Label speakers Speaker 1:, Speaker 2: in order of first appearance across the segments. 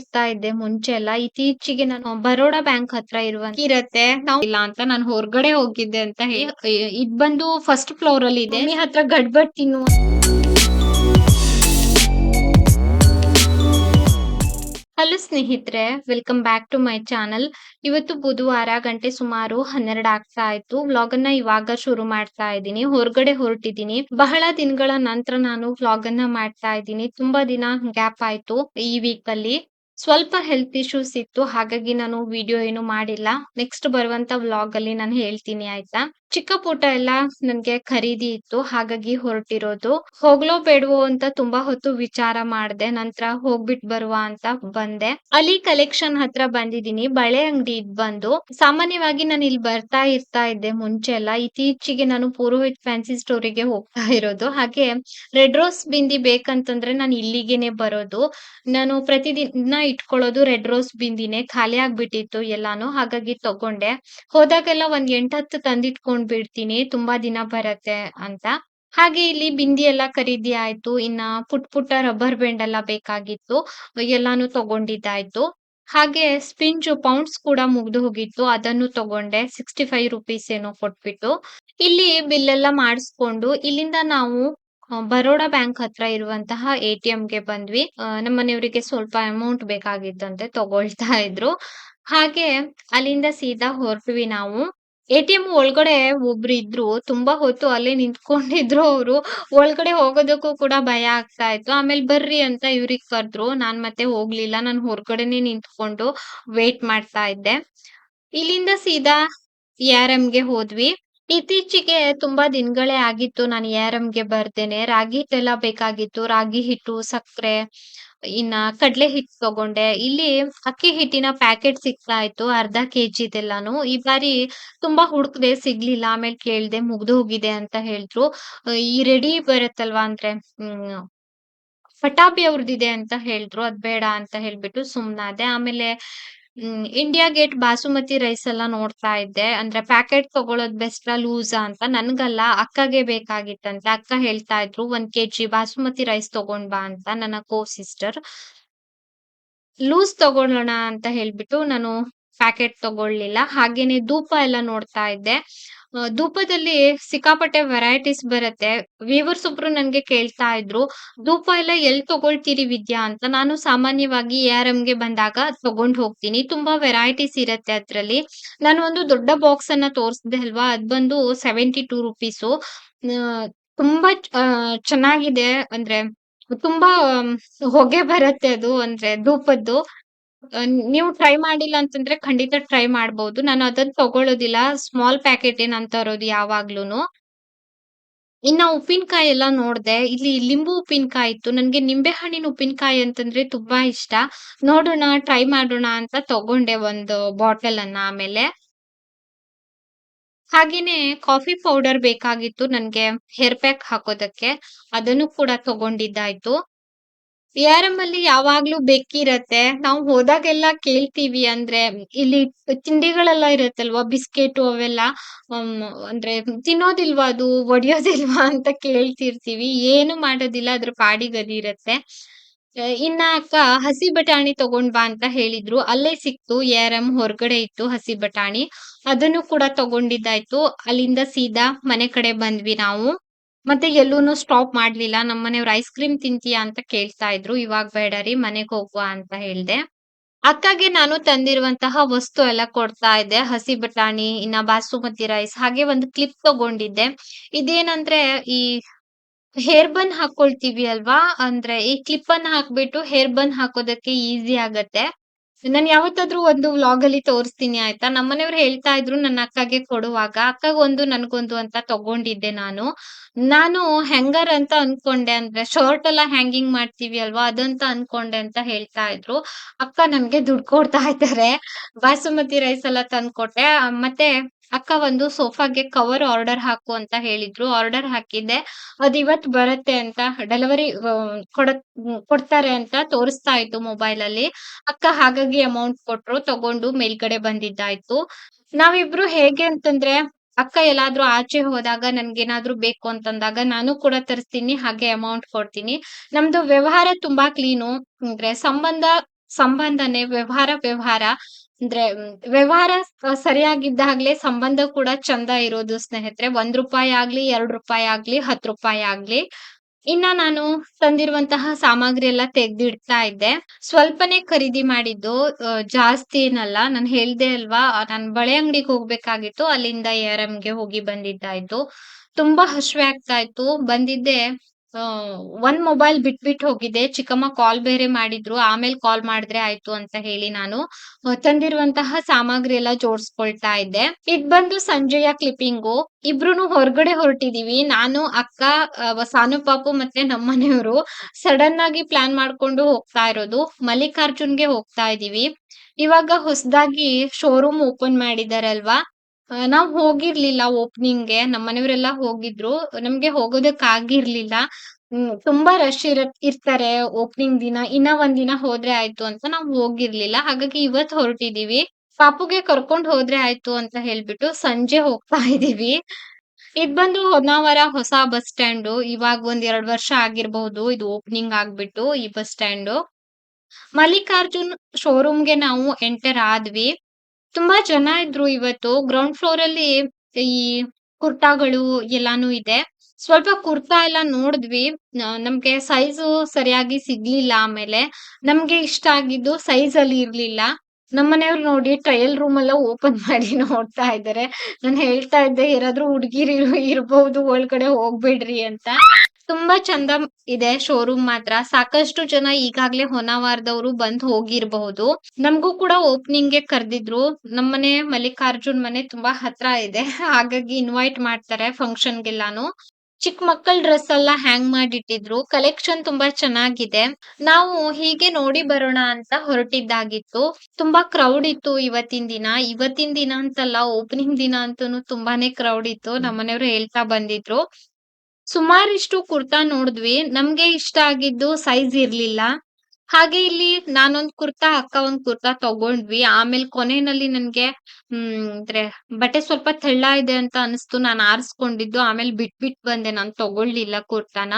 Speaker 1: ಇರ್ತಾ ಇದ್ದೆ ಮುಂಚೆ ಎಲ್ಲ. ಇತ್ತೀಚಿಗೆ ನಾನು ಬರೋಡಾ ಬ್ಯಾಂಕ್ ಹತ್ರ ಇರುವ ಇರತ್ತೆ. ಇಲ್ಲ ಅಂತ ನಾನು ಹೊರಗಡೆ ಹೋಗಿದ್ದೆ ಅಂತ ಹೇಳಿ. ಇದ್ ಬಂದು ಫಸ್ಟ್ ಫ್ಲೋರ್ ಅಲ್ಲಿ ಇದೆ. ನೀ ಹತ್ರ ಗಡ್ಬಡ್ ತಿನ್ನು. ಹಲೋ ಸ್ನೇಹಿತರೆ welcome back to my channel ಇವತ್ತು ಬುಧವಾರ ಗಂಟೆ ಸುಮಾರು ಹನ್ನೆರಡು ಆಗ್ತಾ ಆಯ್ತು ವ್ಲಾಗ್ ಅನ್ನ ಇವಾಗ ಶುರು ಮಾಡ್ತಾ ಇದ್ದೀನಿ. ಹೊರಗಡೆ ಹೊರಟಿದ್ದೀನಿ. ಬಹಳ ದಿನಗಳ ನಂತರ ನಾನು ವ್ಲಾಗ್ ಅನ್ನ ಮಾಡ್ತಾ ಇದ್ದೀನಿ. ತುಂಬಾ ದಿನ ಗ್ಯಾಪ್ ಆಯ್ತು ಈ ವೀಕ್ ಅಲ್ಲಿ. ಸ್ವಲ್ಪ ಹೆಲ್ತ್ ಇಶ್ಯೂಸ್ ಇತ್ತು, ಹಾಗಾಗಿ ನಾನು ವಿಡಿಯೋ ಏನು ಮಾಡಿಲ್ಲ. ನೆಕ್ಸ್ಟ್ ಬರುವಂತ ವ್ಲಾಗ್ ಅಲ್ಲಿ ನಾನು ಹೇಳ್ತೀನಿ, ಆಯ್ತಾ? ಚಿಕ್ಕ ಪುಟ್ಟ ಎಲ್ಲ ನನ್ಗೆ ಖರೀದಿ ಇತ್ತು, ಹಾಗಾಗಿ ಹೊರಟಿರೋದು. ಹೋಗ್ಲೋ ಬೇಡವೋ ಅಂತ ತುಂಬಾ ಹೊತ್ತು ವಿಚಾರ ಮಾಡ್ದೆ, ನಂತರ ಹೋಗ್ಬಿಟ್ ಬರುವ ಅಂತ ಬಂದೆ. ಅಲ್ಲಿ ಕಲೆಕ್ಷನ್ ಹತ್ರ ಬಂದಿದ್ದೀನಿ, ಬಳೆ ಅಂಗಡಿ ಇದ್ ಬಂದು. ಸಾಮಾನ್ಯವಾಗಿ ನಾನು ಇಲ್ಲಿ ಬರ್ತಾ ಇರ್ತಾ ಇದ್ದೆ ಮುಂಚೆ ಎಲ್ಲ, ಇತ್ತೀಚೆಗೆ ನಾನು ಪುರೋಹಿತ್ ಫ್ಯಾನ್ಸಿ ಸ್ಟೋರಿಗೆ ಹೋಗ್ತಾ ಇರೋದು. ಹಾಗೆ ರೆಡ್ ರೋಸ್ ಬಿಂದಿ ಬೇಕಂತಂದ್ರೆ ನಾನು ಇಲ್ಲಿಗೆನೆ ಬರೋದು. ನಾನು ಪ್ರತಿದಿನ ಇಟ್ಕೊಳ್ಳೋದು ರೆಡ್ ರೋಸ್ ಬಿಂದಿನೇ, ಖಾಲಿ ಆಗ್ಬಿಟ್ಟಿತ್ತು ಎಲ್ಲಾನು, ಹಾಗಾಗಿ ತಗೊಂಡೆ. ಹೋದಾಗೆಲ್ಲ ಒಂದ್ ಎಂಟತ್ತು ತಂದಿಟ್ಕೊಂಡ್. ಬಿಡ್ತೀನಿ ತುಂಬಾ ದಿನ ಬರತ್ತೆ ಅಂತ. ಹಾಗೆ ಇಲ್ಲಿ ಬಿಂದಿ ಎಲ್ಲ ಖರೀದಿ ಆಯ್ತು, ಇನ್ನ ಪುಟ್ ಪುಟ್ಟ ರಬ್ಬರ್ ಬ್ಯಾಂಡ್ ಎಲ್ಲ ಬೇಕಾಗಿತ್ತು, ಎಲ್ಲಾನು ತಗೊಂಡಿದ್ದಾಯ್ತು. ಹಾಗೆ ಸ್ಪಿಂಜ್ ಪೌಂಡ್ಸ್ ಕೂಡ ಮುಗ್ದು ಹೋಗಿತ್ತು, ಅದನ್ನು ತಗೊಂಡೆ ಸಿಕ್ಸ್ಟಿ ಫೈವ್ ರುಪೀಸ್ ಏನೋ ಕೊಟ್ಬಿಟ್ಟು. ಇಲ್ಲಿ ಬಿಲ್ ಎಲ್ಲ ಮಾಡಿಸ್ಕೊಂಡು, ಇಲ್ಲಿಂದ ನಾವು ಬರೋಡಾ ಬ್ಯಾಂಕ್ ಹತ್ರ ಇರುವಂತಹ ಎ ಟಿ ಗೆ ಬಂದ್ವಿ. ನಮ್ಮ ಮನೆಯವರಿಗೆ ಸ್ವಲ್ಪ ಅಮೌಂಟ್ ಬೇಕಾಗಿತ್ತಂತೆ ತಗೊಳ್ತಾ ಇದ್ರು. ಹಾಗೆ ಅಲ್ಲಿಂದ ಸೀದಾ ಹೊರಟ್ವಿ ನಾವು. ಎ ಟಿ ಎಂ ಒಳಗಡೆ ಒಬ್ರು ಇದ್ರು, ತುಂಬಾ ಹೊತ್ತು ಅಲ್ಲೇ ನಿಂತ್ಕೊಂಡಿದ್ರು ಅವರು. ಒಳಗಡೆ ಹೋಗೋದಕ್ಕೂ ಕೂಡ ಭಯ ಆಗ್ತಾ ಇತ್ತು. ಆಮೇಲೆ ಬರ್ರಿ ಅಂತ ಇವ್ರಿಗೆ ಕರೆದ್ರು. ನಾನ್ ಮತ್ತೆ ಹೋಗ್ಲಿಲ್ಲ. ನಾನು ಹೊರಗಡೆನೆ ನಿಂತ್ಕೊಂಡು ವೇಟ್ ಮಾಡ್ತಾ ಇದ್ದೆ. ಇಲ್ಲಿಂದ ಸೀದಾ ಗೆ ಹೋದ್ವಿ. ಇತ್ತೀಚೆಗೆ ತುಂಬಾ ದಿನಗಳೇ ಆಗಿತ್ತು. ನಾನು ARM ಗೆ ಬರ್ದೇನೆ. ರಾಗಿ ಹಿಟ್ಟೆಲ್ಲ ಬೇಕಾಗಿತ್ತು. ರಾಗಿ ಹಿಟ್ಟು, ಸಕ್ಕರೆ ಇನ್ನ ಕಡ್ಲೆ ಹಿಟ್ ತಗೊಂಡೆ. ಇಲ್ಲಿ ಅಕ್ಕಿ ಹಿಟ್ಟಿನ ಪ್ಯಾಕೆಟ್ ಸಿಗ್ತಾ ಇತ್ತು ಅರ್ಧ ಕೆಜಿದೆಲ್ಲಾನು ಈ ಬಾರಿ ತುಂಬಾ ಹುಡುಕ್ದೆ ಸಿಗ್ಲಿಲ್ಲ, ಆಮೇಲೆ ಕೇಳ್ದೆ ಮುಗ್ದು ಹೋಗಿದೆ ಅಂತ ಹೇಳಿದ್ರು. ಈ ರೆಡಿ ಬರುತ್ತಲ್ವಾ ಅಂದ್ರೆ, ಹ್ಮ್ ಪಟಾಪಿ ಅವ್ರದ್ದಿದೆ ಅಂತ ಹೇಳಿದ್ರು. ಅದ್ ಬೇಡ ಅಂತ ಹೇಳ್ಬಿಟ್ಟು ಸುಮ್ನಾದೆ. ಆಮೇಲೆ ಇಂಡಿಯಾ ಗೇಟ್ ಬಾಸುಮತಿ ರೈಸ್ ಎಲ್ಲ ನೋಡ್ತಾ ಇದ್ದೆ. ಅಂದ್ರೆ ಪ್ಯಾಕೆಟ್ ತಗೊಳ್ಳೋದ್ ಬೆಸ್ಟಾ ಲೂಸಾ ಅಂತ. ನನ್ಗಲ್ಲ ಅಕ್ಕಗೆ ಬೇಕಾಗಿತ್ತಂತೆ. ಅಕ್ಕ ಹೇಳ್ತಾ ಇದ್ರು, ಒಂದ್ ಕೆಜಿ ಬಾಸುಮತಿ ರೈಸ್ ತಗೊಂಡ್ ಬಾ ಅಂತ ನನ್ನ ಕೋ ಸಿಸ್ಟರ್ ಲೂಸ್ ತಗೊಳ್ಳೋಣ ಅಂತ ಹೇಳ್ಬಿಟ್ಟು ನಾನು ಪ್ಯಾಕೆಟ್ ತಗೊಳ್ಳಿಲ್ಲ. ಹಾಗೇನೆ ಧೂಪ ಎಲ್ಲ ನೋಡ್ತಾ ಇದ್ದೆ. ಧೂಪದಲ್ಲಿ ಸಿಕ್ಕಾಪಟ್ಟೆ ವೆರೈಟೀಸ್ ಬರುತ್ತೆ. ವ್ಯೂವರ್ಸ್ ಒಬ್ರು ನನ್ಗೆ ಕೇಳ್ತಾ ಇದ್ರು, ಧೂಪ ಎಲ್ಲ ಎಲ್ ತಗೊಳ್ತೀರಿ ವಿದ್ಯಾ? ಅಂತ ನಾನು ಸಾಮಾನ್ಯವಾಗಿ ARM ಗೆ ಬಂದಾಗ ತಗೊಂಡ್ ಹೋಗ್ತೀನಿ. ತುಂಬಾ ವೆರೈಟೀಸ್ ಇರತ್ತೆ ಅದ್ರಲ್ಲಿ. ನಾನು ಒಂದು ದೊಡ್ಡ ಬಾಕ್ಸ್ ಅನ್ನ ತೋರಿಸ್ದೆ ಅಲ್ವಾ? ಅದ್ ಬಂದು ಸೆವೆಂಟಿ ಟೂ ರುಪೀಸು ತುಂಬಾ ಚೆನ್ನಾಗಿದೆ. ಅಂದ್ರೆ ತುಂಬಾ ಹೊಗೆ ಬರುತ್ತೆ ಅದು. ಅಂದ್ರೆ ಧೂಪದ್ದು. ನೀವು ಟ್ರೈ ಮಾಡಿಲ್ಲ ಅಂತಂದ್ರೆ ಖಂಡಿತ ಟ್ರೈ ಮಾಡ್ಬೋದು. ನಾನು ಅದನ್ನ ತಗೊಳ್ಳೋದಿಲ್ಲ ಸ್ಮಾಲ್ ಪ್ಯಾಕೆಟ್ ನಾನ್ ಇರೋದು ಯಾವಾಗ್ಲೂನು. ಇನ್ನ ಉಪ್ಪಿನಕಾಯಿ ಎಲ್ಲ ನೋಡ್ದೆ. ಇಲ್ಲಿ ಲಿಂಬು ಉಪ್ಪಿನಕಾಯಿ ಇತ್ತು. ನನ್ಗೆ ನಿಂಬೆ ಹಣ್ಣಿನ ಉಪ್ಪಿನಕಾಯಿ ಅಂತಂದ್ರೆ ತುಂಬಾ ಇಷ್ಟ. ನೋಡೋಣ ಟ್ರೈ ಮಾಡೋಣ ಅಂತ ತಗೊಂಡೆ ಒಂದು ಬಾಟಲ್ ಅನ್ನ ಆಮೇಲೆ. ಹಾಗೇನೆ ಕಾಫಿ ಪೌಡರ್ ಬೇಕಾಗಿತ್ತು ನನ್ಗೆ. ಹೇರ್ ಪ್ಯಾಕ್ ಹಾಕೋದಕ್ಕೆ. ಅದನ್ನು ಕೂಡ ತಗೊಂಡಿದ್ದಾಯ್ತು. ARM ಅಲ್ಲಿ ಯಾವಾಗ್ಲೂ ಬೆಕ್ಕಿರತ್ತೆ ನಾವು ಹೋದಾಗೆಲ್ಲ ಕೇಳ್ತೀವಿ ಅಂದ್ರೆ ಇಲ್ಲಿ ತಿಂಡಿಗಳೆಲ್ಲ ಇರತ್ತಲ್ವಾ? ಬಿಸ್ಕೆಟ್ ಅವೆಲ್ಲ ಅಂದ್ರೆ ತಿನ್ನೋದಿಲ್ವಾ ಅದು? ಒಡಿಯೋದಿಲ್ವಾ ಅಂತ ಕೇಳ್ತಿರ್ತೀವಿ. ಏನು ಮಾಡೋದಿಲ್ಲ, ಅದ್ರ ಪಾಡಿಗೆ ಅದು ಇರತ್ತೆ ಇನ್ನ ಅಕ್ಕ ಹಸಿ ಬಟಾಣಿ ತಗೊಂಡ್ ಬಾ ಅಂತ ಹೇಳಿದ್ರು. ಅಲ್ಲೇ ಸಿಕ್ತು ಎಂ ಹೊರಗಡೆ ಇತ್ತು ಹಸಿ ಬಟಾಣಿ. ಅದನ್ನು ಕೂಡ ತಗೊಂಡಿದ್ದಾಯ್ತು. ಅಲ್ಲಿಂದ ಸೀದಾ ಮನೆ ಕಡೆ ಬಂದ್ವಿ ನಾವು. ಮತ್ತೆ ಎಲ್ಲೂನು ಸ್ಟಾಪ್ ಮಾಡ್ಲಿಲ್ಲ. ನಮ್ಮ ಮನೆಯವ್ರು ಐಸ್ ಕ್ರೀಮ್ ತಿಂತೀಯಾ ಅಂತ ಕೇಳ್ತಾ ಇದ್ರು. ಇವಾಗ ಬೇಡ ರೀ, ಮನೆಗ್ ಹೋಗುವ ಅಂತ ಹೇಳ್ದೆ. ಅಕ್ಕಗೆ ನಾನು ತಂದಿರುವಂತಹ ವಸ್ತು ಎಲ್ಲ ಕೊಡ್ತಾ ಇದ್ದೆ. ಹಸಿ ಬಟಾಣಿ, ಇನ್ನ ಬಾಸುಮತಿ ರೈಸ್ ಹಾಗೆ ಒಂದು ಕ್ಲಿಪ್ ತಗೊಂಡಿದ್ದೆ. ಇದೇನಂದ್ರೆ ಈ ಹೇರ್ ಬನ್ ಹಾಕೊಳ್ತೀವಿ ಅಲ್ವಾ? ಅಂದ್ರೆ ಈ ಕ್ಲಿಪ್ ಅನ್ನ ಹಾಕ್ಬಿಟ್ಟು ಹೇರ್ ಬನ್ ಹಾಕೋದಕ್ಕೆ ಈಸಿ ಆಗತ್ತೆ. ನಾನ್ ಯಾವತ್ತಾದ್ರೂ ಒಂದು ವ್ಲಾಗ್ ಅಲ್ಲಿ ತೋರಿಸ್ತೀನಿ, ಆಯ್ತಾ? ನಮ್ಮನೆಯವ್ರು ಹೇಳ್ತಾ ಇದ್ರು ನನ್ನ ಅಕ್ಕಗೆ ಕೊಡುವಾಗ ಅಕ್ಕಗೊಂದು ನನ್ಗೊಂದು ಅಂತ ತಗೊಂಡಿದ್ದೆ ನಾನು. ನಾನು ಹ್ಯಾಂಗರ್ ಅಂತ ಅನ್ಕೊಂಡೆ ಅಂದ್ರೆ ಶರ್ಟ್ ಎಲ್ಲ ಹ್ಯಾಂಗಿಂಗ್ ಮಾಡ್ತೀವಿ ಅಲ್ವಾ? ಅದಂತ ಅನ್ಕೊಂಡೆ ಅಂತ ಹೇಳ್ತಾ ಇದ್ರು. ಅಕ್ಕ ನನ್ಗೆ ದುಡ್ಡು ಕೊಡ್ತಾ ಇದ್ದಾರೆ. ಬಾಸುಮತಿ ರೈಸ್ ಎಲ್ಲ ತಂದ್ಕೊಟ್ಟೆ ಮತ್ತೆ ಅಕ್ಕ ಒಂದು ಸೋಫಾಗೆ ಕವರ್ ಆರ್ಡರ್ ಹಾಕು ಅಂತ ಹೇಳಿದ್ರು. ಆರ್ಡರ್ ಹಾಕಿದ್ದೆ. ಅದ್ ಇವತ್ ಬರುತ್ತೆ ಅಂತ ಡೆಲಿವರಿ ಕೊಡ, ಕೊಡ್ತಾರೆ ಅಂತ ತೋರಿಸ್ತಾ ಇತ್ತು ಮೊಬೈಲ್ ಅಲ್ಲಿ ಅಕ್ಕ ಹಾಗಾಗಿ ಅಮೌಂಟ್ ಕೊಟ್ರು ತಗೊಂಡು ಮೇಲ್ಗಡೆ ಬಂದಿದ್ದಾಯ್ತು. ನಾವಿಬ್ರು ಹೇಗೆ ಅಂತಂದ್ರೆ, ಅಕ್ಕ ಎಲ್ಲಾದ್ರೂ ಆಚೆ ಹೋದಾಗ ನನ್ಗೇನಾದ್ರೂ ಬೇಕು ಅಂತಂದಾಗ ನಾನು ಕೂಡ ತರಿಸ್ತೀನಿ, ಹಾಗೆ ಅಮೌಂಟ್ ಕೊಡ್ತೀನಿ. ನಮ್ದು ವ್ಯವಹಾರ ತುಂಬಾ ಕ್ಲೀನು. ಅಂದ್ರೆ ಸಂಬಂಧ ಸಂಬಂಧನೇ ವ್ಯವಹಾರ ವ್ಯವಹಾರ. ಅಂದ್ರೆ ವ್ಯವಹಾರ ಸರಿಯಾಗಿದ್ದಾಗ್ಲೆ ಸಂಬಂಧ ಕೂಡ ಚಂದ ಇರೋದು ಸ್ನೇಹಿತರೆ. ಒಂದ್ ರೂಪಾಯಿ ಆಗ್ಲಿ, ಎರಡ್ ರೂಪಾಯಿ ಆಗ್ಲಿ ಹತ್ ರೂಪಾಯಿ ಆಗ್ಲಿ. ಇನ್ನ ನಾನು ತಂದಿರುವಂತಹ ಸಾಮಗ್ರಿ ಎಲ್ಲ ತೆಗ್ದಿಡ್ತಾ ಇದ್ದೆ. ಸ್ವಲ್ಪನೇ ಖರೀದಿ ಮಾಡಿದ್ದು ಜಾಸ್ತಿ ಏನಲ್ಲ. ನಾನು ಹೇಳ್ದೆ ಅಲ್ವಾ, ನಾನ್ ಬಳೆ ಅಂಗಡಿಗೆ ಹೋಗ್ಬೇಕಾಗಿತ್ತು. ಅಲ್ಲಿಂದ ARM ಗೆ ಹೋಗಿ ಬಂದಿದ್ದಾಯ್ತು. ತುಂಬಾ ಹಶ್ವೆ ಆಗ್ತಾ ಇತ್ತು. ಬಂದಿದ್ದೆ ಒಂದ್ ಮೊಬೈಲ್ ಬಿಟ್ಬಿಟ್ಟು ಹೋಗಿದೆ. ಚಿಕ್ಕಮ್ಮ ಕಾಲ್ ಬೇರೆ ಮಾಡಿದ್ರು. ಆಮೇಲೆ ಕಾಲ್ ಮಾಡಿದ್ರೆ ಆಯ್ತು ಅಂತ ಹೇಳಿ ನಾನು ತಂದಿರುವಂತಹ ಸಾಮಗ್ರಿ ಎಲ್ಲ ಜೋಡಿಸ್ಕೊಳ್ತಾ ಇದ್ದೆ. ಇದ್ ಬಂದು ಸಂಜೆಯ ಕ್ಲಿಪ್ಪಿಂಗು ಇಬ್ರುನು ಹೊರಗಡೆ ಹೊರಟಿದೀವಿ. ನಾನು, ಅಕ್ಕ ಸಾನು ಪಾಪು ಮತ್ತೆ ನಮ್ಮನೆಯವರು ಸಡನ್ ಆಗಿ ಪ್ಲಾನ್ ಮಾಡ್ಕೊಂಡು ಹೋಗ್ತಾ ಇರೋದು. ಮಲ್ಲಿಕಾರ್ಜುನ್ಗೆ ಹೋಗ್ತಾ ಇದೀವಿ ಇವಾಗ ಹೊಸದಾಗಿ ಶೋರೂಮ್ ಓಪನ್ ಮಾಡಿದಾರಲ್ವಾ? ಆ, ನಾವ್ ಹೋಗಿರ್ಲಿಲ್ಲ ಓಪನಿಂಗ್ಗೆ. ನಮ್ಮನೆಯವರೆಲ್ಲ ಹೋಗಿದ್ರು. ನಮ್ಗೆ ಹೋಗೋದಕ್ ಆಗಿರ್ಲಿಲ್ಲ ಹ್ಮ್ ತುಂಬಾ ರಶ್ ಇರ ಇರ್ತಾರೆ ಓಪನಿಂಗ್ ದಿನ. ಇನ್ನ ಒಂದ್ ಹೋದ್ರೆ ಆಯ್ತು ಅಂತ ನಾವ್ ಹೋಗಿರ್ಲಿಲ್ಲ. ಹಾಗಾಗಿ ಇವತ್ ಹೊರಟಿದೀವಿ. ಪಾಪುಗೆ ಕರ್ಕೊಂಡ್ ಹೋದ್ರೆ ಆಯ್ತು ಅಂತ ಹೇಳ್ಬಿಟ್ಟು ಸಂಜೆ ಹೋಗ್ತಾ ಇದೀವಿ. ಇದ್ ಬಂದು ಹೊನ್ನಾವರ ಹೊಸ ಬಸ್ ಸ್ಟ್ಯಾಂಡ್. ಇವಾಗ ಒಂದ್ ಎರಡ್ ವರ್ಷ ಆಗಿರ್ಬಹುದು ಇದು ಓಪನಿಂಗ್ ಆಗ್ಬಿಟ್ಟು ಈ ಬಸ್ ಸ್ಟ್ಯಾಂಡ್. ಮಲ್ಲಿಕಾರ್ಜುನ್ ಶೋರೂಮ್ಗೆ ನಾವು ಎಂಟರ್ ಆದ್ವಿ. ತುಂಬಾ ಜನ ಇದ್ರು ಇವತ್ತು. ಗ್ರೌಂಡ್ ಫ್ಲೋರ್ ಅಲ್ಲಿ ಈ ಕುರ್ತಾಗಳು ಎಲ್ಲಾನು ಇದೆ. ಸ್ವಲ್ಪ ಕುರ್ತಾ ಎಲ್ಲ ನೋಡಿದ್ವಿ. ನಮ್ಗೆ ಸೈಜ್ ಸರಿಯಾಗಿ ಸಿಗ್ಲಿಲ್ಲ ಆಮೇಲೆ. ನಮ್ಗೆ ಇಷ್ಟ ಆಗಿದ್ದು ಸೈಜ್ ಅಲ್ಲಿ ಇರ್ಲಿಲ್ಲ. ನಮ್ಮನೆಯವ್ರು ನೋಡಿ ಟ್ರಯಲ್ ರೂಮ್ ಎಲ್ಲ ಓಪನ್ ಮಾಡಿ ನೋಡ್ತಾ ಇದ್ದಾರೆ ನಾನ್ ಹೇಳ್ತಾ ಇದ್ದೆ, ಯಾರಾದ್ರೂ ಹುಡುಗಿರಿ ಇರ್- ಇರ್ಬಹುದು ಒಳಗಡೆ ಹೋಗ್ಬೇಡ್ರಿ ಅಂತ. ತುಂಬಾ ಚಂದ ಇದೆ ಶೋರೂಮ್ ಮಾತ್ರ. ಸಾಕಷ್ಟು ಜನ ಈಗಾಗ್ಲೇ ಹೊನಾವಾರದವರು ಬಂದ್ ಹೋಗಿರ್ಬಹುದು. ನಮಗೂ ಕೂಡ ಓಪನಿಂಗ್ಗೆ ಕರೆದಿದ್ರು. ನಮ್ಮನೆ ಮಲ್ಲಿಕಾರ್ಜುನ್ ಮನೆ ತುಂಬಾ ಹತ್ರ ಇದೆ. ಹಾಗಾಗಿ ಇನ್ವೈಟ್ ಮಾಡ್ತಾರೆ ಫಂಕ್ಷನ್ ಗೆಲ್ಲಾನು ಚಿಕ್ಕ ಮಕ್ಕಳ ಡ್ರೆಸ್ ಎಲ್ಲ ಹ್ಯಾಂಗ್ ಮಾಡಿಟ್ಟಿದ್ರು. ಕಲೆಕ್ಷನ್ ತುಂಬಾ ಚೆನ್ನಾಗಿದೆ. ನಾವು ಹೀಗೆ ನೋಡಿ ಬರೋಣ ಅಂತ ಹೊರಟಿದ್ದಾಗಿತ್ತು. ತುಂಬಾ ಕ್ರೌಡ್ ಇತ್ತು ಇವತ್ತಿನ ದಿನ. ಇವತ್ತಿನ ದಿನ ಅಂತಲ್ಲ ಓಪನಿಂಗ್ ದಿನ ಅಂತೂ ತುಂಬಾನೇ ಕ್ರೌಡ್ ಇತ್ತು. ನಮ್ಮನೆಯವರು ಹೇಳ್ತಾ ಬಂದಿದ್ರು. ಸುಮಾರಿಷ್ಟು ಕುರ್ತಾ ನೋಡಿದ್ವಿ. ನಮ್ಗೆ ಇಷ್ಟ ಆಗಿದ್ದು ಸೈಜ್ ಇರ್ಲಿಲ್ಲ. ಹಾಗೆ ಇಲ್ಲಿ ನಾನೊಂದ್ ಕುರ್ತಾ ಅಕ್ಕ ಒಂದ್ ಕುರ್ತಾ ತಗೊಂಡ್ವಿ. ಆಮೇಲೆ ಕೊನೆಯಲ್ಲಿ ನನ್ಗೆ, ಹ್ಮ್, ಅಂದ್ರೆ ಬಟ್ಟೆ ಸ್ವಲ್ಪ ತೆಳ್ಳ ಇದೆ ಅಂತ ಅನಿಸ್ತು. ನಾನ್ ಆರಿಸ್ಕೊಂಡಿದ್ದು. ಆಮೇಲೆ ಬಿಟ್ಬಿಟ್ ಬಂದೆ. ನಾನ್ ತಗೊಳ್ಲಿಲ್ಲ ಕುರ್ತಾನ.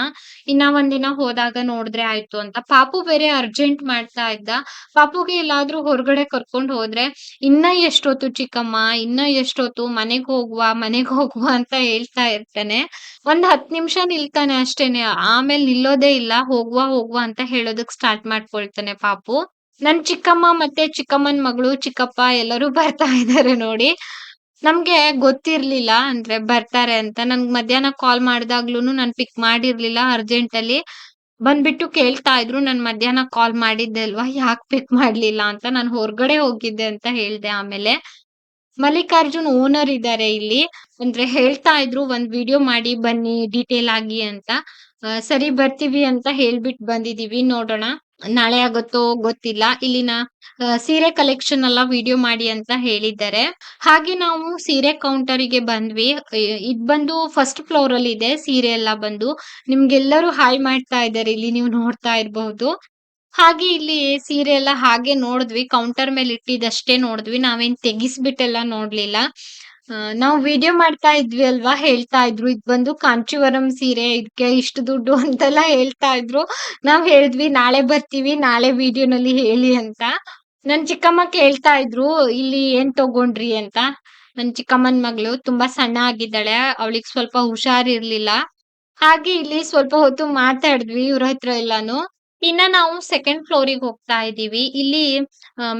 Speaker 1: ಇನ್ನ ಒಂದಿನ ಹೋದಾಗ ನೋಡಿದ್ರೆ ಆಯ್ತು ಅಂತ. ಪಾಪು ಬೇರೆ ಅರ್ಜೆಂಟ್ ಮಾಡ್ತಾ ಇದ್ದ. ಪಾಪುಗೆ ಎಲ್ಲಾದ್ರೂ ಹೊರಗಡೆ ಕರ್ಕೊಂಡ್ ಹೋದ್ರೆ, ಇನ್ನ ಎಷ್ಟೊತ್ತು ಚಿಕ್ಕಮ್ಮ? ಇನ್ನ ಎಷ್ಟೊತ್ತು? ಮನೆಗ್ ಹೋಗುವ? ಮನೆಗ್ ಹೋಗುವ? ಅಂತ ಹೇಳ್ತಾ ಇರ್ತಾನೆ. ಒಂದ್ ಹತ್ ನಿಮಿಷ ನಿಲ್ತಾನೆ ಅಷ್ಟೇನೆ. ಆಮೇಲೆ ನಿಲ್ಲೋದೇ ಇಲ್ಲ. ಹೋಗುವ ಹೋಗುವ ಅಂತ ಹೇಳೋದಕ್ ಸ್ಟಾರ್ಟ್ ಮಾಡ್ಕೊಳ್ತಾನೆ ಪಾಪು. ನನ್ ಚಿಕ್ಕಮ್ಮ ಮತ್ತೆ ಚಿಕ್ಕಮ್ಮನ್ ಮಗಳು ಚಿಕ್ಕಪ್ಪ ಎಲ್ಲರೂ ಬರ್ತಾ ಇದಾರೆ ನೋಡಿ. ನಮ್ಗೆ ಗೊತ್ತಿರ್ಲಿಲ್ಲ ಅಂದ್ರೆ ಬರ್ತಾರೆ ಅಂತ. ನನ್ಗ್ ಮಧ್ಯಾಹ್ನ ಕಾಲ್ ಮಾಡ್ದಾಗ್ಲೂನು ನಾನ್ ಪಿಕ್ ಮಾಡಿರ್ಲಿಲ್ಲ ಅರ್ಜೆಂಟ್ ಅಲ್ಲಿ. ಬಂದ್ಬಿಟ್ಟು ಕೇಳ್ತಾ ಇದ್ರು ನಾನ್ ಮಧ್ಯಾಹ್ನ ಕಾಲ್ ಮಾಡಿದ್ದೆ ಅಲ್ವಾ? ಯಾಕೆ ಪಿಕ್ ಮಾಡ್ಲಿಲ್ಲ ಅಂತ. ನಾನ್ ಹೊರಗಡೆ ಹೋಗಿದ್ದೆ ಅಂತ ಹೇಳ್ದೆ ಆಮೇಲೆ. ಮಲ್ಲಿಕಾರ್ಜುನ್ ಓನರ್ ಇದ್ದಾರೆ ಇಲ್ಲಿ. ಅಂದ್ರೆ ಹೇಳ್ತಾ ಇದ್ರು ಒಂದ್ ವಿಡಿಯೋ ಮಾಡಿ ಬನ್ನಿ ಡೀಟೇಲ್ ಆಗಿ ಅಂತ. ಸರಿ ಬರ್ತೀವಿ ಅಂತ ಹೇಳ್ಬಿಟ್ ಬಂದಿದೀವಿ ನೋಡೋಣ. ನಾಳೆ ಆಗುತ್ತೋ ಗೊತ್ತಿಲ್ಲ. ಇಲ್ಲಿನ ಸೀರೆ ಕಲೆಕ್ಷನ್ ಎಲ್ಲ ವಿಡಿಯೋ ಮಾಡಿ ಅಂತ ಹೇಳಿದ್ದಾರೆ. ಹಾಗೆ ನಾವು ಸೀರೆ ಕೌಂಟರಿಗೆ ಬಂದ್ವಿ. ಇದ್ ಬಂದು ಫಸ್ಟ್ ಫ್ಲೋರ್ ಅಲ್ಲಿ ಇದೆ, ಸೀರೆ ಎಲ್ಲ ಬಂದು. ನಿಮ್ಗೆಲ್ಲರೂ ಹಾಯ್ ಮಾಡ್ತಾ ಇದ್ದಾರೆ, ಇಲ್ಲಿ ನೀವು ನೋಡ್ತಾ ಇರಬಹುದು ಹಾಗೆ ಇಲ್ಲಿ ಸೀರೆ ಎಲ್ಲ ಹಾಗೆ ನೋಡಿದ್ವಿ. ಕೌಂಟರ್ ಮೇಲೆ ಇಟ್ಟಿದ್ದಷ್ಟೇ ನೋಡಿದ್ವಿ. ನಾವೇನ್ ತೆಗಿಸ್ಬಿಟ್ಟೆಲ್ಲ ನೋಡ್ಲಿಲ್ಲ. ಆ, ನಾವು ವಿಡಿಯೋ ಮಾಡ್ತಾ ಇದ್ವಿ ಅಲ್ವಾ? ಹೇಳ್ತಾ ಇದ್ರು. ಇದ್ ಬಂದು ಕಾಂಚೀವರಂ ಸೀರೆ ಇದಕ್ಕೆ ಇಷ್ಟು ದುಡ್ಡು ಅಂತೆಲ್ಲ ಹೇಳ್ತಾ ಇದ್ರು. ನಾವ್ ಹೇಳಿದ್ವಿ ನಾಳೆ ಬರ್ತೀವಿ ನಾಳೆ ವಿಡಿಯೋನಲ್ಲಿ ಹೇಳಿ ಅಂತ. ನನ್ ಚಿಕ್ಕಮ್ಮ ಕೇಳ್ತಾ ಇದ್ರು ಇಲ್ಲಿ ಏನ್ ತಗೊಂಡ್ರಿ ಅಂತ? ನನ್ ಚಿಕ್ಕಮ್ಮನ್ ಮಗಳು ತುಂಬಾ ಸಣ್ಣ ಆಗಿದ್ದಾಳೆ ಅವಳಿಗೆ ಸ್ವಲ್ಪ ಹುಷಾರಿರ್ಲಿಲ್ಲ ಹಾಗೆ ಇಲ್ಲಿ ಸ್ವಲ್ಪ ಹೊತ್ತು ಮಾತಾಡಿದ್ವಿ ಇವ್ರ ಹತ್ರ ಎಲ್ಲಾನು. ಇನ್ನ ನಾವು ಸೆಕೆಂಡ್ ಫ್ಲೋರಿಗೆ ಹೋಗ್ತಾ ಇದೀವಿ ಇಲ್ಲಿ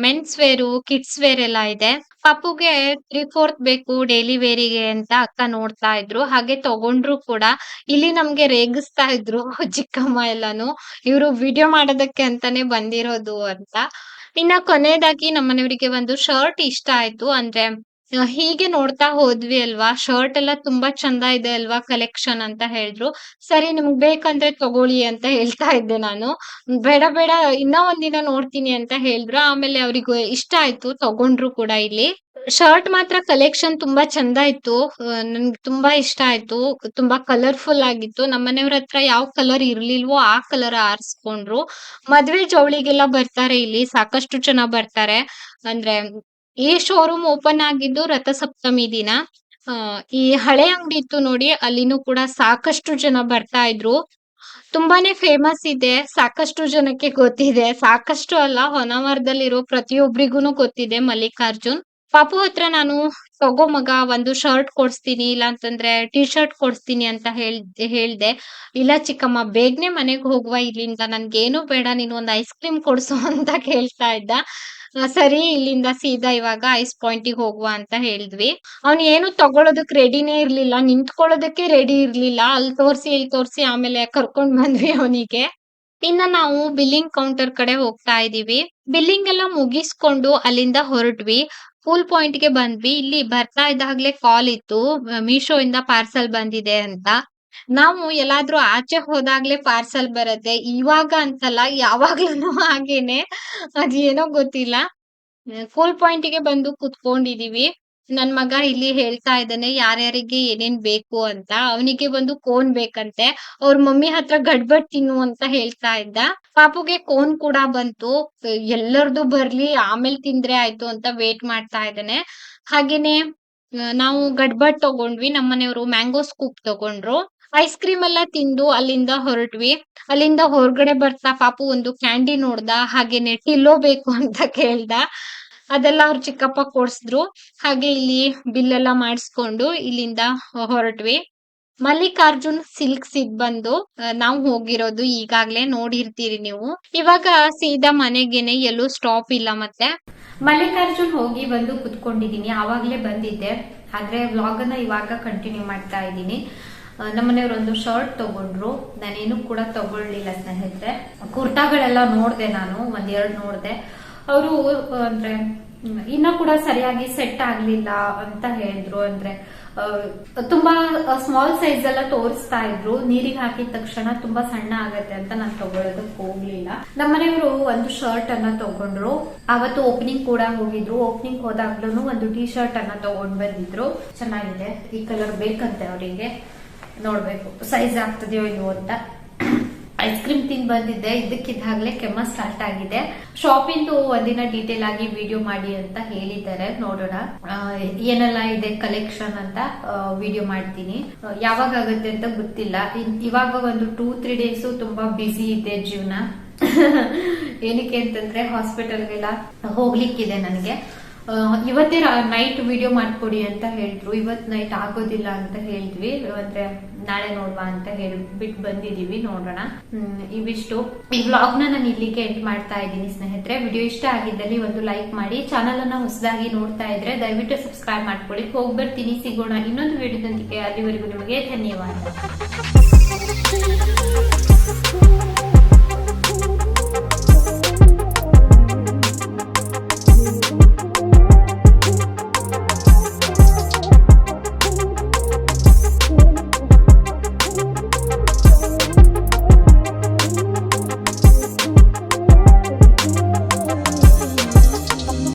Speaker 1: ಮೆನ್ಸ್ ವೇರು ಕಿಡ್ಸ್ ವೇರ್ ಎಲ್ಲ ಇದೆ. ಪಾಪುಗೆ ತ್ರೀ ಫೋರ್ತ್ ಬೇಕು ಡೈಲಿ ವೇರಿಗೆ ಅಂತ ಅಕ್ಕ ನೋಡ್ತಾ ಇದ್ರು. ಹಾಗೆ ತಗೊಂಡ್ರು ಕೂಡ. ಇಲ್ಲಿ ನಮ್ಗೆ ರೇಗಿಸ್ತಾ ಇದ್ರು ಚಿಕ್ಕಮ್ಮ ಎಲ್ಲಾನು. ಇವ್ರು ವಿಡಿಯೋ ಮಾಡೋದಕ್ಕೆ ಅಂತಾನೆ ಬಂದಿರೋದು ಅಂತ. ಇನ್ನ ಕೊನೆಯದಾಗಿ ನಮ್ಮನೆಯವರಿಗೆ ಒಂದು ಶರ್ಟ್ ಇಷ್ಟ ಆಯ್ತು. ಅಂದ್ರೆ ಹೀಗೆ ನೋಡ್ತಾ ಹೋದ್ವಿ ಅಲ್ವಾ? ಶರ್ಟ್ ಎಲ್ಲ ತುಂಬಾ ಚಂದ ಇದೆ ಅಲ್ವಾ ಕಲೆಕ್ಷನ್ ಅಂತ ಹೇಳಿದ್ರು. ಸರಿ, ನಿಮ್ಗೆ ಬೇಕಂದ್ರೆ ತಗೊಳ್ಳಿ ಅಂತ ಹೇಳ್ತಾ ಇದ್ದೆ ನಾನು. ಬೇಡ ಬೇಡ, ಇನ್ನ ಒಂದಿನ ನೋಡ್ತೀನಿ ಅಂತ ಹೇಳಿದ್ರು. ಆಮೇಲೆ ಅವ್ರಿಗೆ ಇಷ್ಟ ಆಯ್ತು, ತಗೊಂಡ್ರು ಕೂಡ ಇಲ್ಲಿ. ಶರ್ಟ್ ಮಾತ್ರ ಕಲೆಕ್ಷನ್ ತುಂಬಾ ಚಂದ ಇತ್ತು. ನನ್ಗೆ ತುಂಬಾ ಇಷ್ಟ ಆಯ್ತು. ತುಂಬಾ ಕಲರ್ಫುಲ್ ಆಗಿತ್ತು. ನಮ್ಮನೆಯವ್ರ ಹತ್ರ ಯಾವ ಕಲರ್ ಇರ್ಲಿಲ್ವೋ ಆ ಕಲರ್ ಆರಿಸ್ಕೊಂಡ್ರು. ಮದ್ವೆ ಜವಳಿಗೆಲ್ಲ ಬರ್ತಾರೆ ಇಲ್ಲಿ, ಸಾಕಷ್ಟು ಜನ ಬರ್ತಾರೆ. ಅಂದ್ರೆ ಈ ಶೋರೂಮ್ ಓಪನ್ ಆಗಿದ್ದು ರಥಸಪ್ತಮಿ ದಿನ. ಆ, ಈ ಹಳೆ ಅಂಗಡಿ ಇತ್ತು ನೋಡಿ ಅಲ್ಲಿನೂ ಕೂಡ ಸಾಕಷ್ಟು ಜನ ಬರ್ತಾ ಇದ್ರು. ತುಂಬಾನೇ ಫೇಮಸ್ ಇದೆ ಸಾಕಷ್ಟು ಜನಕ್ಕೆ ಗೊತ್ತಿದೆ. ಸಾಕಷ್ಟು ಅಲ್ಲ ಹೊನವರದಲ್ಲಿರೋ ಪ್ರತಿಯೊಬ್ಬರಿಗೂ ಗೊತ್ತಿದೆ ಮಲ್ಲಿಕಾರ್ಜುನ್. ಪಾಪು ಹತ್ರ ನಾನು ತಗೋ ಮಗ ಒಂದು ಶರ್ಟ್ ಕೊಡ್ಸ್ತೀನಿ ಇಲ್ಲ ಅಂತಂದ್ರೆ ಟಿ ಶರ್ಟ್ ಕೊಡ್ಸ್ತೀನಿ ಅಂತ ಹೇಳ್ ಹೇಳ್ದೆ. ಇಲ್ಲ ಚಿಕ್ಕಮ್ಮ ಬೇಗನೆ ಮನೆಗೆ ಹೋಗುವ ಇಲ್ಲಿಂದ ನನ್ಗೇನು ಬೇಡ ನೀನು ಒಂದು ಐಸ್ ಕ್ರೀಮ್ ಕೊಡ್ಸು ಅಂತ ಕೇಳ್ತಾ ಇದ್ದ. ಸರಿ, ಇಲ್ಲಿಂದ ಸೀದಾ ಇವಾಗ ಐಸ್ ಪಾಯಿಂಟಿಗೆ ಹೋಗುವ ಅಂತ ಹೇಳಿದ್ವಿ. ಅವ್ನ್ ಏನು ತಗೊಳೋದಕ್ ರೆಡಿನೇ ಇರ್ಲಿಲ್ಲ, ನಿಂತ್ಕೊಳ್ಳೋದಕ್ಕೆ ರೆಡಿ ಇರ್ಲಿಲ್ಲ. ಅಲ್ಲಿ ತೋರ್ಸಿ ಇಲ್ಲಿ ತೋರ್ಸಿ, ಆಮೇಲೆ ಕರ್ಕೊಂಡ್ ಬಂದ್ವಿ ಅವನಿಗೆ. ಇನ್ನ ನಾವು ಬಿಲ್ಲಿಂಗ್ ಕೌಂಟರ್ ಕಡೆ ಹೋಗ್ತಾ ಇದೀವಿ. ಬಿಲ್ಲಿಂಗ್ ಎಲ್ಲ ಮುಗಿಸ್ಕೊಂಡು ಅಲ್ಲಿಂದ ಹೊರಟ್ವಿ. ಫುಲ್ ಪಾಯಿಂಟ್ಗೆ ಬಂದ್ವಿ. ಇಲ್ಲಿ ಬರ್ತಾ ಇದ್ದಾಗ್ಲೇ ಕಾಲ್ ಇತ್ತು. ಮೀಶೋ ಇಂದ ಪಾರ್ಸಲ್ ಬಂದಿದೆ ಅಂತ. ನಾವು ಎಲ್ಲಾದ್ರೂ ಆಚೆ ಹೋದಾಗ್ಲೇ ಪಾರ್ಸಲ್ ಬರುತ್ತೆ. ಇವಾಗ ಅಂತಲ್ಲ, ಯಾವಾಗ್ಲೂನು ಹಾಗೇನೆ. ಅದ್ ಏನೋ ಗೊತ್ತಿಲ್ಲ ಫುಲ್ ಪಾಯಿಂಟ್ಗೆ ಬಂದು ಕುತ್ಕೊಂಡಿದೀವಿ. ನನ್ ಮಗ ಇಲ್ಲಿ ಹೇಳ್ತಾ ಇದ್ದಾನೆ, ಯಾರ್ಯಾರಿಗೆ ಏನೇನ್ ಬೇಕು ಅಂತ. ಅವನಿಗೆ ಒಂದು ಕೋನ್ ಬೇಕಂತೆ. ಅವ್ರ ಮಮ್ಮಿ ಹತ್ರ ಗಡ್ಬಡ್ ತಿನ್ನು ಅಂತ ಹೇಳ್ತಾ ಇದ್ದ. ಪಾಪುಗೆ ಕೋನ್ ಕೂಡ ಬಂತು. ಎಲ್ಲರದು ಬರ್ಲಿ, ಆಮೇಲೆ ತಿಂದ್ರೆ ಆಯ್ತು ಅಂತ ವೇಟ್ ಮಾಡ್ತಾ ಇದ್ದಾನೆ. ಹಾಗೇನೆ ನಾವು ಗಡ್ಬಡ್ ತಗೊಂಡ್ವಿ. ನಮ್ಮನೆಯವರು ಮ್ಯಾಂಗೋ ಸ್ಕೂಪ್ ತಗೊಂಡ್ರು. ಐಸ್ ಕ್ರೀಮ್ ಎಲ್ಲ ತಿಂದು ಅಲ್ಲಿಂದ ಹೊರಟ್ವಿ. ಅಲ್ಲಿಂದ ಹೊರಗಡೆ ಬರ್ತಾ ಪಾಪು ಒಂದು ಕ್ಯಾಂಡಿ ನೋಡ್ದ, ಹಾಗೇನೆ ಟಿಲ್ಲೋ ಬೇಕು ಅಂತ ಕೇಳ್ದ. ಅದೆಲ್ಲ ಅವ್ರ ಚಿಕ್ಕಪ್ಪ ಕೊಡ್ಸಿದ್ರು. ಹಾಗೆ ಇಲ್ಲಿ ಬಿಲ್ ಎಲ್ಲ ಮಾಡಿಸ್ಕೊಂಡು ಇಲ್ಲಿಂದ ಹೊರಟ್ವಿ. ಮಲ್ಲಿಕಾರ್ಜುನ್ ಸಿಲ್ಕ್ಸ್ ಇದ್ ಬಂದು ನಾವು ಹೋಗಿರೋದು ಈಗಾಗ್ಲೇ ನೋಡಿರ್ತೀರಿ ನೀವು. ಇವಾಗ ಸೀದಾ ಮನೆಗೆನೆ ಎಲ್ಲೂ ಸ್ಟಾಪ್ ಇಲ್ಲ ಮತ್ತೆ.
Speaker 2: ಮಲ್ಲಿಕಾರ್ಜುನ್ ಹೋಗಿ ಬಂದು ಕುತ್ಕೊಂಡಿದೀನಿ. ಆವಾಗ್ಲೇ ಬಂದಿದ್ದೆ. ಆದ್ರೆ ವ್ಲಾಗ್ ಅನ್ನ ಇವಾಗ ಕಂಟಿನ್ಯೂ ಮಾಡ್ತಾ ಇದ್ದೀನಿ. ನಮ್ಮನೆಯವ್ರು ಒಂದು ಶರ್ಟ್ ತಗೊಂಡ್ರು. ನಾನೇನು ಕೂಡ ತಗೊಳ್ಳಿಲ್ಲ ಸ್ನೇಹಿತರೆ. ಕುರ್ತಾಗಳೆಲ್ಲ ನೋಡ್ದೆ ನಾನು, ಒಂದೆರಡು ನೋಡ್ದೆ. ಅವರು, ಅಂದ್ರೆ ಇನ್ನ ಕೂಡ ಸರಿಯಾಗಿ ಸೆಟ್ ಆಗ್ಲಿಲ್ಲ ಅಂತ ಹೇಳಿದ್ರು. ಅಂದ್ರೆ ತುಂಬಾ ಸ್ಮಾಲ್ ಸೈಜ್ ಎಲ್ಲ ತೋರಿಸ್ತಾ ಇದ್ರು. ನೀರಿಗೆ ಹಾಕಿದ ತಕ್ಷಣ ತುಂಬಾ ಸಣ್ಣ ಆಗತ್ತೆ ಅಂತ ನಾನು ತಗೊಳ್ಳೋದಕ್ಕೆ ಹೋಗ್ಲಿಲ್ಲ. ನಮ್ಮನೆಯವರು ಒಂದು ಶರ್ಟ್ ಅನ್ನ ತಗೊಂಡ್ರು. ಅವತ್ತು ಓಪನಿಂಗ್ ಕೂಡ ಹೋಗಿದ್ರು. ಓಪನಿಂಗ್ ಹೋದಾಗ್ಲೂ ಒಂದು ಟಿ ಶರ್ಟ್ ಅನ್ನ ತಗೊಂಡ್ ಬಂದಿದ್ರು. ಚೆನ್ನಾಗಿದೆ. ಈ ಕಲರ್ ಬೇಕಂತೆ ಅವರಿಗೆ. ನೋಡ್ಬೇಕು. ಸೈಜ್ ಆಗ್ತದೆಯೋ ಇಲ್ವೋ ಅಂತ. ಐಸ್ ಕ್ರೀಮ್ ತಿಂದ್ ಬಂದಿದ್ದೆ. ಇದಕ್ಕಿದ್ದಾಗಲೇ ಕೆಮ್ಮ ಸ್ಟಾರ್ಟ್ ಆಗಿದೆ. ಶಾಪಿಂಗ್ ಒಂದಿನ ಡೀಟೇಲ್ ಆಗಿ ವಿಡಿಯೋ ಮಾಡಿ ಅಂತ ಹೇಳಿದ್ದಾರೆ. ನೋಡೋಣ. ಏನೆಲ್ಲ ಇದೆ ಕಲೆಕ್ಷನ್ ಅಂತ ವಿಡಿಯೋ ಮಾಡ್ತೀನಿ. ಯಾವಾಗ ಆಗುತ್ತೆ ಅಂತ ಗೊತ್ತಿಲ್ಲ. ಇವಾಗ ಒಂದು ಟೂ ತ್ರೀ ಡೇಸ್ ತುಂಬಾ ಬ್ಯುಸಿ ಇದೆ ಜೀವನ. ಏನಕ್ಕೆ ಅಂತಂದ್ರೆ ಹಾಸ್ಪಿಟಲ್ಗೆಲ್ಲ ಹೋಗ್ಲಿಕ್ಕಿದೆ ನನಗೆ. ಇವತ್ತೇ ನೈಟ್ ವಿಡಿಯೋ ಮಾಡ್ಕೊಡಿ ಅಂತ ಹೇಳಿದ್ರು. ಇವತ್ ನೈಟ್ ಆಗೋದಿಲ್ಲ ಅಂತ ಹೇಳಿದ್ವಿ. ಅಂದ್ರೆ ನಾಳೆ ನೋಡ್ವಾ ಅಂತ ಹೇಳ್ಬಿಟ್ಟು ಬಂದಿದೀವಿ ನೋಡೋಣ. ಇವಿಷ್ಟು. ಈ ವ್ಲಾಗ್ನ ನಾನು ಇಲ್ಲಿಗೆ ಎಂಟ್ ಮಾಡ್ತಾ ಇದ್ದೀನಿ ಸ್ನೇಹಿತರೆ. ವಿಡಿಯೋ ಇಷ್ಟ ಆಗಿದ್ದಲ್ಲಿ ಒಂದು ಲೈಕ್ ಮಾಡಿ. ಚಾನಲ್ ಅನ್ನ ಹೊಸದಾಗಿ ನೋಡ್ತಾ ಇದ್ರೆ ದಯವಿಟ್ಟು ಸಬ್ಸ್ಕ್ರೈಬ್ ಮಾಡ್ಕೊಳ್ಳಿ. ಹೋಗ್ಬರ್ತೀನಿ, ಸಿಗೋಣ ಇನ್ನೊಂದು ವಿಡಿಯೋದೊಂದಿಗೆ ಅಲ್ಲಿವರೆಗೂ ನಿಮಗೆ ಧನ್ಯವಾದ.